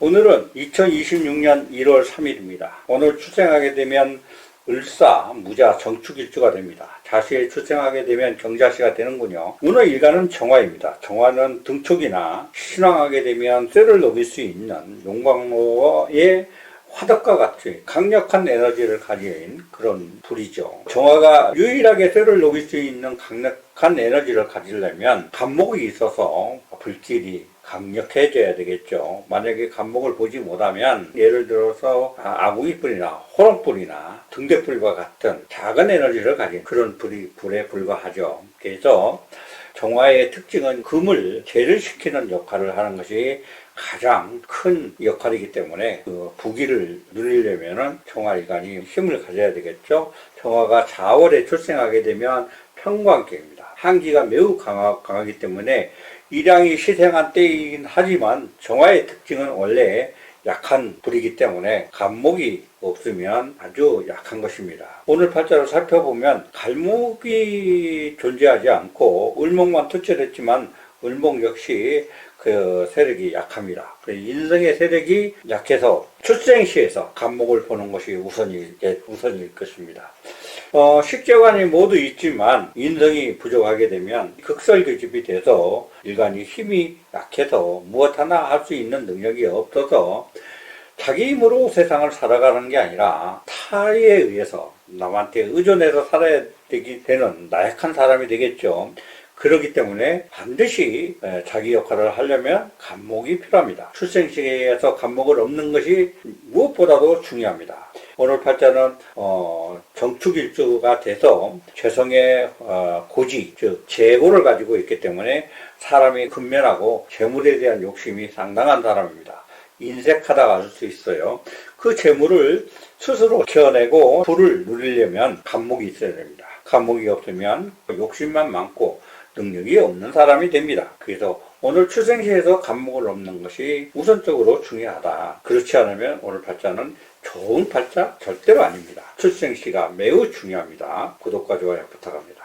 오늘은 2026년 1월 3일입니다. 오늘 출생하게 되면 을사, 무자, 정축일주가 됩니다. 자시에 출생하게 되면 경자시가 되는군요. 오늘 일간은 정화입니다. 정화는 등촉이나 신앙하게 되면 쇠를 녹일 수 있는 용광로의 화덕과 같이 강력한 에너지를 가진 그런 불이죠. 정화가 유일하게 쇠를 녹일 수 있는 강력한 에너지를 가지려면 간목이 있어서 불길이 강력해져야 되겠죠. 만약에 간목을 보지 못하면 예를 들어서 아, 아궁이 불이나 호롱 불이나 등대 불과 같은 작은 에너지를 가진 그런 불이 불에 불과하죠. 그래서 정화의 특징은 금을 제를 역할을 하는 것이 가장 큰 역할이기 때문에 그 부기를 누리려면은 정화일간이 힘을 가져야 되겠죠. 정화가 4월에 출생하게 되면 평관계입니다. 한기가 매우 강하, 강하기 때문에 일양이 시생한 때이긴 하지만 정화의 특징은 원래 약한 불이기 때문에 간목이 없으면 아주 약한 것입니다. 오늘 팔자를 살펴보면 갈목이 존재하지 않고 을목만 투철했지만 을목 역시 그 세력이 약합니다. 그래서 인성의 세력이 약해서 출생시에서 간목을 보는 것이 우선일, 우선일 것입니다. 어, 식재관이 모두 있지만 인성이 부족하게 되면 극설교집이 돼서 일간이 힘이 약해서 무엇 하나 할 수 있는 능력이 없어서 자기 힘으로 세상을 살아가는 게 아니라 타에 의해서 남한테 의존해서 살아야 되기 되는 나약한 사람이 되겠죠. 그렇기 때문에 반드시 에, 자기 역할을 하려면 간목이 필요합니다. 출생시에서 간목을 얻는 것이 무엇보다도 중요합니다. 오늘 팔자는 어, 정축일주가 돼서 죄성의 어, 고지, 즉 재고를 가지고 있기 때문에 사람이 근면하고 재물에 대한 욕심이 상당한 사람입니다. 인색하다가 알수 있어요. 그 재물을 스스로 키워내고 불을 누리려면 간목이 있어야 됩니다. 간목이 없으면 욕심만 많고 능력이 없는 사람이 됩니다. 그래서 오늘 출생시에서 간목을 얻는 것이 우선적으로 중요하다. 그렇지 않으면 오늘 팔자는 좋은 팔자 절대로 아닙니다. 출생시가 매우 중요합니다. 구독과 좋아요 부탁합니다.